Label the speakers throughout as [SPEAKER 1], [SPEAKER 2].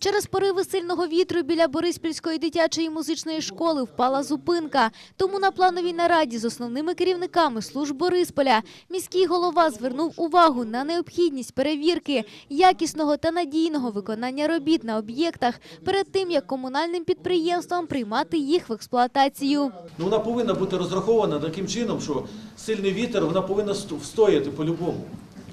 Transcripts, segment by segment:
[SPEAKER 1] Через пориви сильного вітру біля Бориспільської дитячої музичної школи впала зупинка. Тому на плановій нараді з основними керівниками служб Борисполя міський голова звернув увагу на необхідність перевірки якісного та надійного виконання робіт на об'єктах перед тим, як комунальним підприємствам приймати їх в експлуатацію.
[SPEAKER 2] Ну, вона повинна бути розрахована таким чином, що сильний вітер вона повинна сто- встояти по-любому.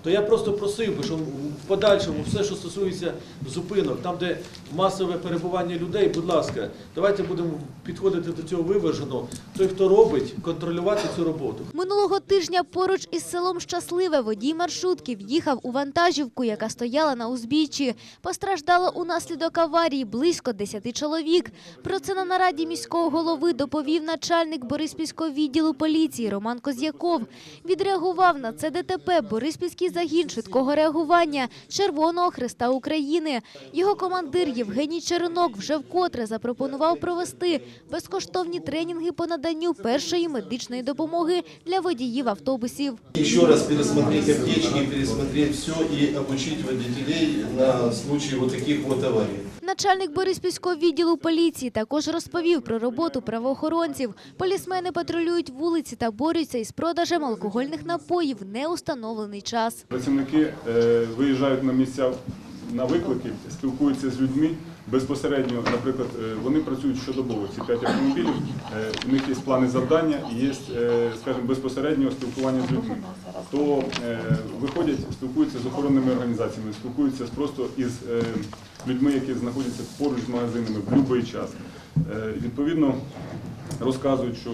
[SPEAKER 2] То я просто просив би, щоб в подальшому все, що стосується зупинок, там, де масове перебування людей, будь ласка, давайте будемо підходити до цього виважено. Той, хто робить, контролювати цю роботу.
[SPEAKER 1] Минулого тижня поруч із селом Щасливе водій маршрутки в'їхав у вантажівку, яка стояла на узбіччі. Постраждало унаслідок аварії близько 10 чоловік. Про це на нараді міського голови доповів начальник Бориспільського відділу поліції Роман Козяков. Відреагував на це ДТП Бориспільський загін швидкого реагування Червоного Христа України. Його командир Євгеній Черенок вже вкотре запропонував провести безкоштовні тренінги по наданню першої медичної допомоги для водіїв автобусів.
[SPEAKER 3] Ще раз пересмотреть аптечки, пересмотреть все і обучити водителей на случай вот таких вот аварий.
[SPEAKER 1] Начальник Бориспільського відділу поліції також розповів про роботу правоохоронців. Полісмени патрулюють вулиці та борються із продажем алкогольних напоїв в неустановлений час.
[SPEAKER 4] Працівники е, виїжджають на місця на виклики, спілкуються з людьми. Безпосередньо, наприклад, е, вони працюють щодобово, ці п'ять автомобілів, е, у них є плани завдання і є, е, скажімо, безпосередньо спілкування з людьми. То виходять, спілкуються з охоронними організаціями, спілкуються просто із людьми, які знаходяться поруч з магазинами в будь-який час. Відповідно, розказують, що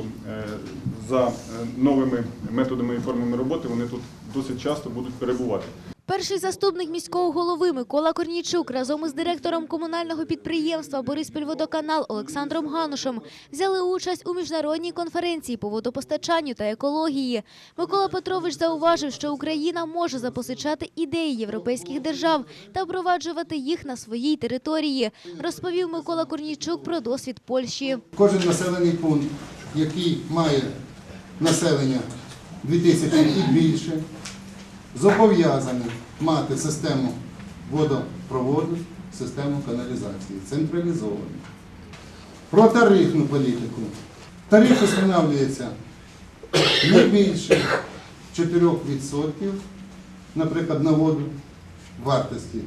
[SPEAKER 4] за новими методами і формами роботи вони тут досить часто будуть перебувати.
[SPEAKER 1] Перший заступник міського голови Микола Корнійчук разом із директором комунального підприємства «Бориспільводоканал» Олександром Ганушем взяли участь у міжнародній конференції по водопостачанню та екології. Микола Петрович зауважив, що Україна може запозичати ідеї європейських держав та впроваджувати їх на своїй території. Розповів Микола Корнійчук про досвід Польщі.
[SPEAKER 5] Кожен населений пункт, який має населення 2000 і більше, зобов'язаний мати систему водопроводу, систему каналізації, централізовану. Про тарифну політику. Тариф встановлюється не більше 4%, наприклад, на воду вартості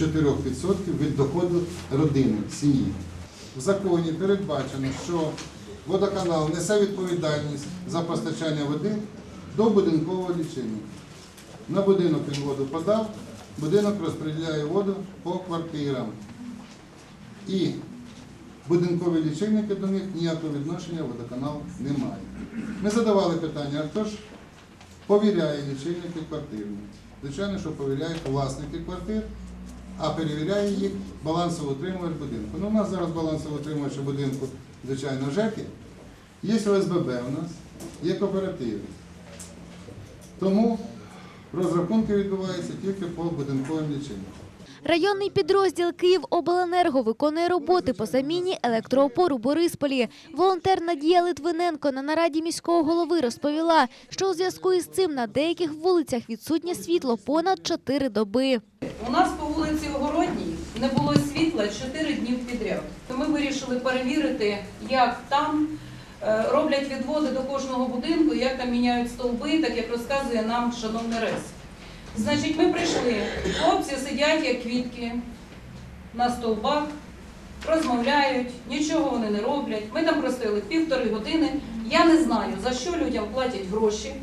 [SPEAKER 5] 4% від доходу родини, сім'ї. В законі передбачено, що водоканал несе відповідальність за постачання води до будинкового лічильника. На будинок він воду подав, будинок розподіляє воду по квартирам. І будинкові лічильники до них ніякого відношення водоканал не має. Ми задавали питання, а хто ж повіряє лічильники квартирні? Звичайно, що повіряють власники квартир, а перевіряє їх балансоутримувач будинку. Ну, у нас зараз балансоутримувач будинку, звичайно, ЖЕКи. Є ОСББ у нас, є кооперативи. Тому розрахунки відбуваються тільки по будинковим лічильникам.
[SPEAKER 1] Районний підрозділ «Київобленерго» виконує роботи по заміні електроопор у Борисполі. Волонтер Надія Литвиненко на нараді міського голови розповіла, що у зв'язку із цим на деяких вулицях відсутнє світло понад 4 доби.
[SPEAKER 6] У нас по вулиці Огородній не було світла 4 днів підряд. Ми вирішили перевірити, як там роблять відводи до кожного будинку, як там міняють стовби, так як розказує нам шановний РЕС. Значить, ми прийшли, хлопці сидять як квітки на стовбах, розмовляють, нічого вони не роблять. Ми там простояли півтори години. Я не знаю, за що людям платять гроші.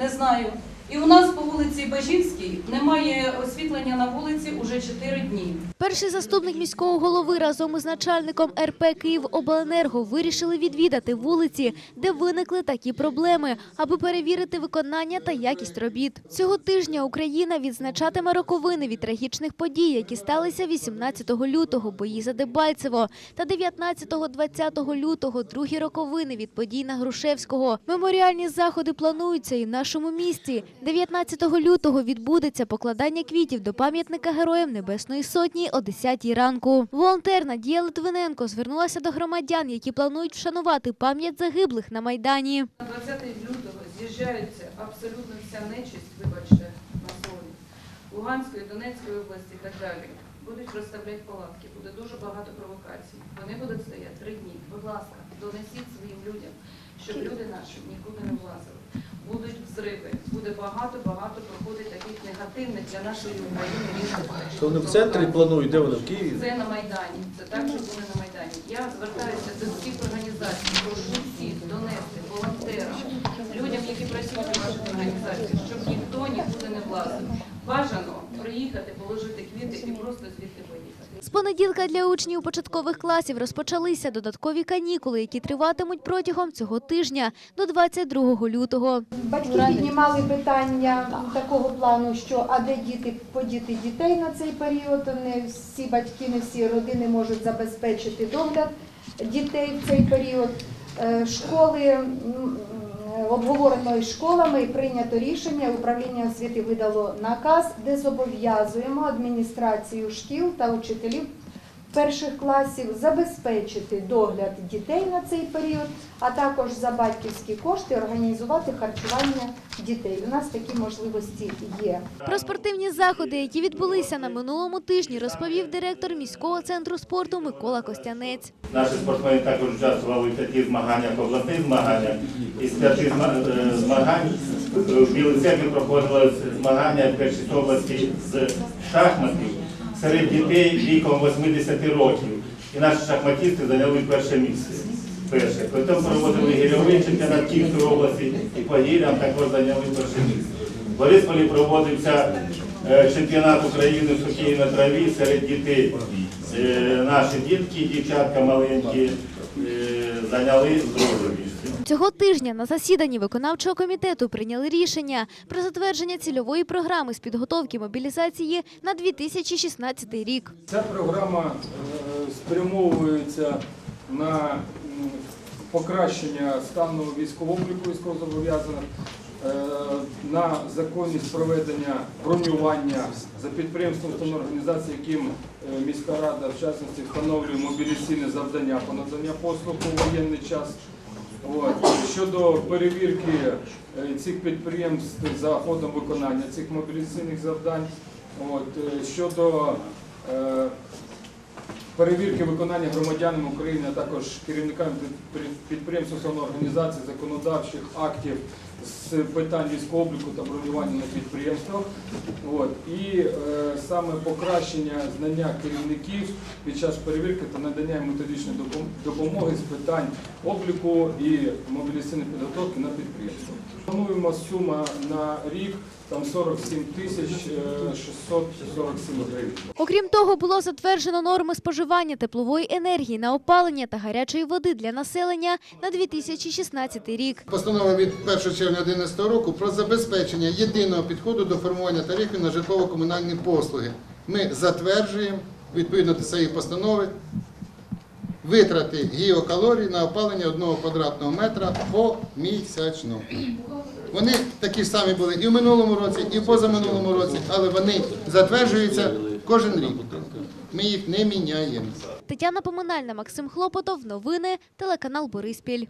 [SPEAKER 6] Не знаю. І у нас по вулиці Бажівській немає освітлення на вулиці уже 4 дні.
[SPEAKER 1] Перший заступник міського голови разом із начальником РП «Київобленерго» вирішили відвідати вулиці, де виникли такі проблеми, аби перевірити виконання та якість робіт. Цього тижня Україна відзначатиме роковини від трагічних подій, які сталися 18 лютого, бої за Дебальцево, та 19-20 лютого, другі роковини від подій на Грушевського. Меморіальні заходи плануються і в нашому місті. 19 лютого відбудеться покладання квітів до пам'ятника Героям Небесної Сотні о 10-й ранку. Волонтер Надія Литвиненко звернулася до громадян, які планують вшанувати пам'ять загиблих на Майдані.
[SPEAKER 6] 20 лютого з'їжджаються абсолютно вся нечисть, вибачте, на слові, Луганської, Донецької області і так далі. будуть розставляти палатки, буде дуже багато провокацій. Вони будуть стояти три дні. Будь ласка, донесіть своїм людям, щоб люди наші нікуди не влазили. Будуть взриви, буде багато-багато проходить таких негативних для нашої України.
[SPEAKER 2] То вони в центрі планують, де вони? В Києві?
[SPEAKER 6] Це на Майдані, це також буде на Майдані. Я звертаюся до всіх організацій, прошу всіх донести волонтерам, людям, які працюють у ваших організаціях, щоб ніхто нікуди не влазив. Бажано приїхати, положити квіти і просто звідти поїхати.
[SPEAKER 1] З понеділка для учнів початкових класів розпочалися додаткові канікули, які триватимуть протягом цього тижня до 22 лютого.
[SPEAKER 7] Батьки піднімали питання такого плану, що а де діти подіти дітей на цей період. Не всі батьки, не всі родини можуть забезпечити догляд дітей в цей період. Е, Школи обговорено із школами і прийнято рішення. Управління освіти видало наказ, де зобов'язуємо адміністрацію шкіл та учителів перших класів забезпечити догляд дітей на цей період, а також за батьківські кошти організувати харчування дітей. У нас такі можливості є.
[SPEAKER 1] Про спортивні заходи, які відбулися на минулому тижні, розповів директор міського центру спорту Микола Костянець.
[SPEAKER 8] Наші спортсмени також участвували в п'яти змаганнях, обласних змаганнях. Із п'яти е, змагань е, в Білій проходили змагання в першій області з шахматів серед дітей віком 80 років. І наші шахматисти зайняли перше місце. Перше. Потім проводили гірьовий чемпіонат Київської області і по гірям також зайняли перше місце. В Борисполі проводився е, чемпіонат України з хокею на траві серед дітей. Е, Наші дітки, дівчатка маленькі, е, зайняли місце.
[SPEAKER 1] Цього тижня на засіданні виконавчого комітету прийняли рішення про затвердження цільової програми з підготовки мобілізації на 2016 рік.
[SPEAKER 9] Ця програма е, спрямовується на покращення стану військового обліку військовозобов'язаних, е, на законність проведення бронювання за підприємством та організацій, яким е, міська рада в частності встановлює мобілізаційне завдання по надання послуг у воєнний час. От. Щодо перевірки е, цих підприємств за ходом виконання цих мобілізаційних завдань, от. е, щодо е, перевірки виконання громадянам України, а також керівниками підприємств, основної організації, законодавчих актів з питань військового обліку та бронювання на підприємствах. От. І е, саме покращення знання керівників під час перевірки та надання методичної допомоги з питань обліку і мобілізаційної підготовки на підприємствах. Плануємо сума на рік там 47 тисяч е, 647 гривень.
[SPEAKER 1] Окрім того, було затверджено норми споживання теплової енергії на опалення та гарячої води для населення на 2016 рік.
[SPEAKER 5] Постанова від 1 червня 2011 року про забезпечення єдиного підходу до формування тарифів на житлово-комунальні послуги. Ми затверджуємо відповідно до цієї постанови витрати гіокалорій на опалення одного квадратного метра помісячно. Вони такі ж самі були і в минулому році, і в позаминулому році, але вони затверджуються кожен рік. Ми їх не міняємо.
[SPEAKER 1] Тетяна Поминальна, Максим Хлопотов. Новини. Телеканал Бориспіль.